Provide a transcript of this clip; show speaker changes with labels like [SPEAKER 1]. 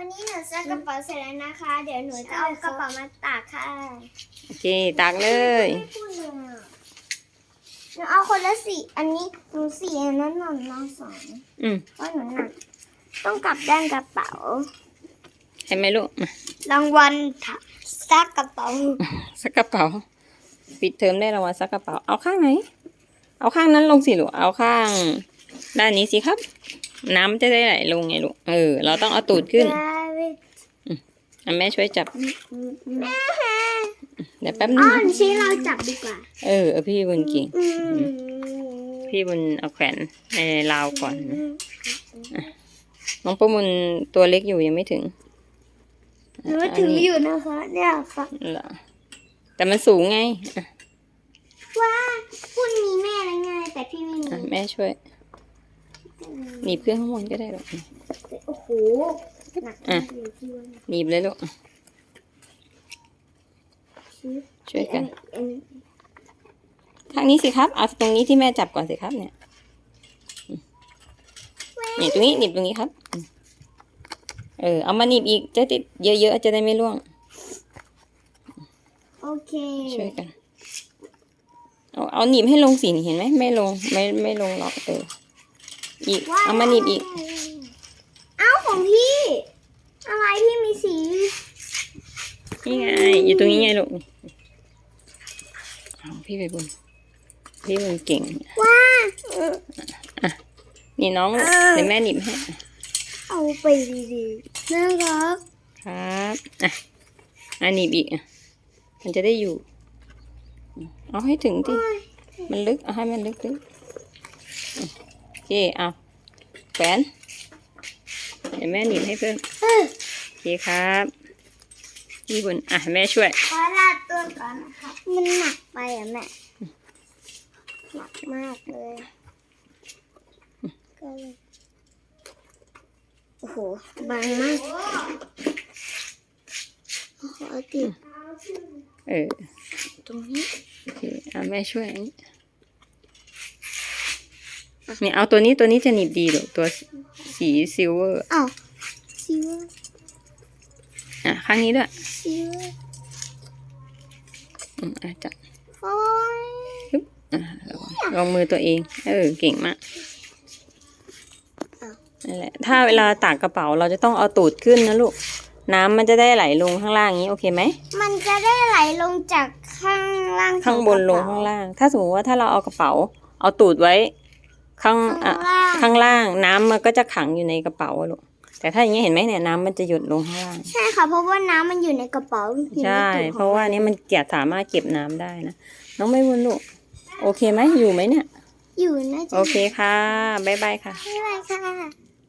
[SPEAKER 1] วันนี้หนูซักกระเป๋าเสร็จแล้วนะคะ เดี๋ยวหนูจะเอากระเป๋ามาตากค่ะ
[SPEAKER 2] โอเคตากเลย
[SPEAKER 1] ไม่พูดเลยอะหนูเอาคนละสีอันนี้หนูสีอันนั้นหนูน้องสอง
[SPEAKER 2] อืม
[SPEAKER 1] เพราะหนูหนักต้องกลับด้านกระเป๋า
[SPEAKER 2] เห็นไหมลูกมารา
[SPEAKER 1] งวัลค่ะซักกระเป๋า
[SPEAKER 2] สักกระเป๋า ปิดเทอมได้รางวัลสักกระเป๋า เอาข้างไหน เอาข้างนั้นลงสิลูก เอาข้าง ด้านนี้สิครับ น้ำจะได้ไหลลงไงลูก เออ เราต้องเอาตูดขึ้นอะ แม่ช่วยจับ
[SPEAKER 1] แม่
[SPEAKER 2] เดี๋ยวแป๊บนึ
[SPEAKER 1] อ้องนชี้เราจับดีกว่า
[SPEAKER 2] เออเอาพี่บุญเก่ง
[SPEAKER 1] อืม
[SPEAKER 2] พี่บุญเอาแขวนในราวก่อนนะน้องประมุนตัวเล็กอยู่ยังไม่ถึง
[SPEAKER 1] หนูถึงอยู่นะคะเนี่ยค่ะ
[SPEAKER 2] เหรอแต่มันสูงไงอะ
[SPEAKER 1] ว่าคุณมีแม่แล้วไงแต่พี่ไม่มี
[SPEAKER 2] อะแม่ช่วยหนีบเครื่องข้างบนก็ได้หรอก
[SPEAKER 1] โอ้โหหนัก
[SPEAKER 2] อะ
[SPEAKER 1] มากเลยพี่ว่า
[SPEAKER 2] หนีบเลยลูกอะช่วยกัน
[SPEAKER 1] อันี้
[SPEAKER 2] ข้างนี้สิครับ เอาตรงนี้ที่แม่จับก่อนสิครับ เนี่ยอืมนี่ตรงนี้หนีบตรงนี้ครับอืมเออ เอามาหนีบอีก จะติดเยอะๆ จะได้ไม่ร่วง
[SPEAKER 1] โอเค
[SPEAKER 2] ช่วยกัน เอาเอาหนีบให้ลงสินี่เห็นไหม ไม่ลง ไม่ไม่ลงหรอกเออ อีก เอามาหนีบอีก
[SPEAKER 1] เอ้าของพี่ อะไรพี่มีสี
[SPEAKER 2] นี่ไง อยู่ตรงนี้ไงลูกเอาพี่ไปบุญพี่บุญเก่ง
[SPEAKER 1] ว้า
[SPEAKER 2] นี่น้องลูกเดี๋ยวแม่หนีบให้
[SPEAKER 1] เอาไปดีๆน่ารัก
[SPEAKER 2] ครับอะอันหนีบอีกอะมันจะได้อยู่ เอาให้ถึงที่มันลึก เอาให้มันลึกลึกอะโอเคเอาแขวน เดี๋ยวแม่หนีบให้เพิ่ม
[SPEAKER 1] เออ
[SPEAKER 2] โอเคครับพี่บุญอะแม่ช่วย
[SPEAKER 1] ขอลาตัวก่อนนะคะมันหนักไปอะแม่หนักมากเลยก็เลยโอ้โหบางมากขอติด
[SPEAKER 2] เออ
[SPEAKER 1] ตรงนี้
[SPEAKER 2] โอเคเอาแม่ช่วยอันนี้เนี่ยเอาตัวนี้ตัวนี้จะหนีบดีหรอกตัว สีซิลเวอร์
[SPEAKER 1] อ้าวซิว
[SPEAKER 2] อะข้างนี้ด้วย
[SPEAKER 1] ซิว
[SPEAKER 2] อืมอะจับ
[SPEAKER 1] โอ้ย
[SPEAKER 2] อะระวังลองมือตัวเอง เออ เก่งมากนั่นแหละถ้าเวลาตากกระเป๋าเราจะต้องเอาตูดขึ้นนะลูก น้ำมันจะได้ไหลลงข้างล่างอย่างนี้โอเคไหม
[SPEAKER 1] มันจะได้ไหลลงจากข้างล่าง
[SPEAKER 2] ข้างบนลงข้างล่าง ถ้าสมมติว่าถ้าเราเอากระเป๋า เอาตูดไว้ ข้าง
[SPEAKER 1] ข้า
[SPEAKER 2] อะ
[SPEAKER 1] งล่าง
[SPEAKER 2] ข้างล่างน้ำมันก็จะขังอยู่ในกระเป๋าอะลูกแต่ถ้าอย่างนี้เห็นไหมเนี่ยน้ำมันจะหยดลงข้างล่าง
[SPEAKER 1] ใช่ค่ะเพราะว่าน้ำมันอยู่ในกระเป๋าอยู่ใน
[SPEAKER 2] ใช่
[SPEAKER 1] ตูดของ
[SPEAKER 2] เพราะว่าอันนี้มันเกียดสามารถเก็บน้ำได้นะน้องไม่วุนลูกโอเคไหมอยู่ไหมเนี่ย
[SPEAKER 1] อยู่น่าจะ
[SPEAKER 2] โอเคค่ะบ๊ายบายค่ะ
[SPEAKER 1] ไม่เป็นไรค่ะ